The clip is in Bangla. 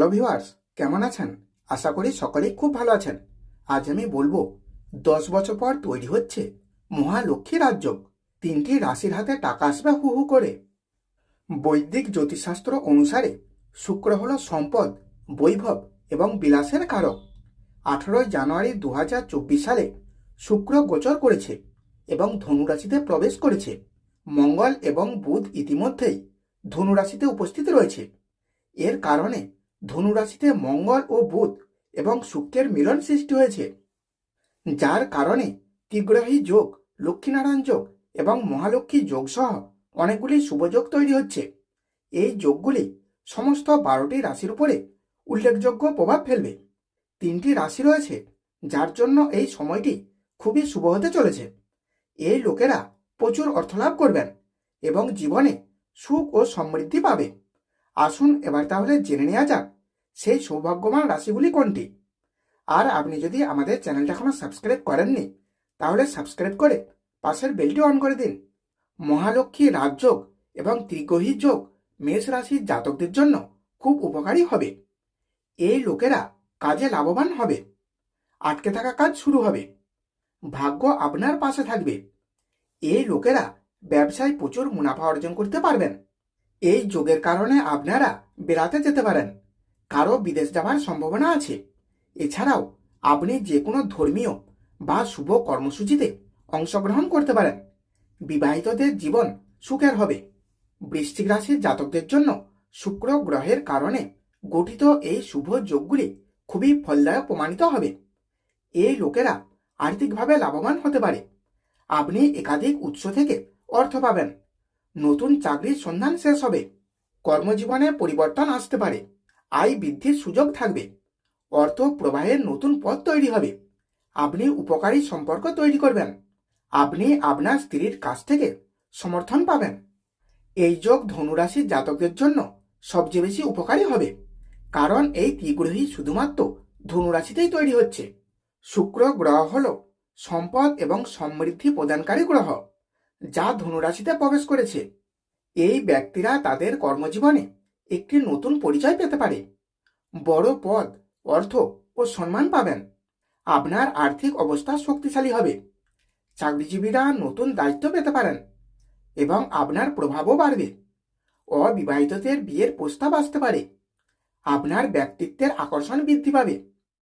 হ্যালো ভিউয়ার্স, কেমন আছেন? আশা করি সকলেই খুব ভালো আছেন। আজ আমি বলব, দশ বছর পর তৈরি হচ্ছে মহালক্ষ্মী রাজ্য তিনটি রাশির হাতে টাকা আসবে হু হু করে। বৈদিক জ্যোতিষশাস্ত্র অনুসারে শুক্র হল সম্পদ, বৈভব এবং বিলাসের কারক। আঠারোই জানুয়ারি দু হাজার চব্বিশ সালে শুক্র গোচর করেছে এবং ধনুরাশিতে প্রবেশ করেছে। মঙ্গল এবং বুধ ইতিমধ্যেই ধনুরাশিতে উপস্থিত রয়েছে। এর কারণে ধনুরাশিতে মঙ্গল ও বুধ এবং শুক্রের মিলন সৃষ্টি হয়েছে। যার কারণে ত্রিগ্রহী যোগ, লক্ষ্মীনারায়ণ যোগ এবং মহালক্ষ্মী যোগ সহ অনেকগুলি শুভযোগ তৈরি হচ্ছে। এই যোগগুলি সমস্ত বারোটি রাশির উপরে উল্লেখযোগ্য প্রভাব ফেলবে। তিনটি রাশি রয়েছে, যার জন্য এই সময়টি খুবই শুভ হতে চলেছে। এই লোকেরা প্রচুর অর্থলাভ করবেন এবং জীবনে সুখ ও সমৃদ্ধি পাবে। আসুন এবার তাহলে জেনে নেওয়া যাক, সেই সৌভাগ্যবান রাশিগুলি কোনটি? আর আপনি যদি আমাদের চ্যানেলটা এখনও সাবস্ক্রাইব করেননি, তাহলে সাবস্ক্রাইব করে পাশের বেলটি অন করে দিন। মহালক্ষ্মী রাজযোগ এবং ত্রিগ্রহী যোগ মেষ রাশির জাতকদের জন্য খুব উপকারী হবে। এই লোকেরা কাজে লাভবান হবে। আটকে থাকা কাজ শুরু হবে। ভাগ্য আপনার পাশে থাকবে। এই লোকেরা ব্যবসায় প্রচুর মুনাফা অর্জন করতে পারবেন। এই যোগের কারণে আপনারা বেড়াতে যেতে পারেন। কারও বিদেশ যাওয়ার সম্ভাবনা আছে। এছাড়াও আপনি যে কোনো ধর্মীয় বা শুভ কর্মসূচিতে অংশগ্রহণ করতে পারেন। বিবাহিতদের জীবন সুখের হবে। বৃশ্চিক রাশির জাতকদের জন্য শুক্র গ্রহের কারণে গঠিত এই শুভ যোগগুলি খুবই ফলদায়ক প্রমাণিত হবে। এই লোকেরা আর্থিকভাবে লাভবান হতে পারে। আপনি একাধিক উৎস থেকে অর্থ পাবেন। নতুন চাকরির সন্ধান শেষ হবে। কর্মজীবনে পরিবর্তন আসতে পারে। আয় বৃদ্ধির সুযোগ থাকবে। অর্থ প্রবাহের নতুন পথ তৈরি হবে। আপনি উপকারী সম্পর্ক তৈরি করবেন। আপনি আপনার স্ত্রীর কাছ থেকে সমর্থন পাবেন। এই যোগ ধনুরাশির জাতকদের জন্য সবচেয়ে বেশি উপকারী হবে। কারণ এই ত্রিগ্রহী শুধুমাত্র ধনুরাশিতেই তৈরি হচ্ছে। শুক্র গ্রহ হল সম্পদ এবং সমৃদ্ধি প্রদানকারী গ্রহ। যা ধনুরাশিতে প্রবেশ করেছে। এই ব্যক্তিরা তাদের কর্মজীবনে একটি নতুন পরিচয় পেতে পারে। বড় পদ, অর্থ ও সম্মান পাবেন। আপনার আর্থিক অবস্থা শক্তিশালী হবে। চাকরিজীবীরা নতুন দায়িত্ব পেতে পারেন এবং আপনার প্রভাবও বাড়বে। অবিবাহিতদের বিয়ের প্রস্তাব আসতে পারে। আপনার ব্যক্তিত্বের আকর্ষণ বৃদ্ধি পাবে।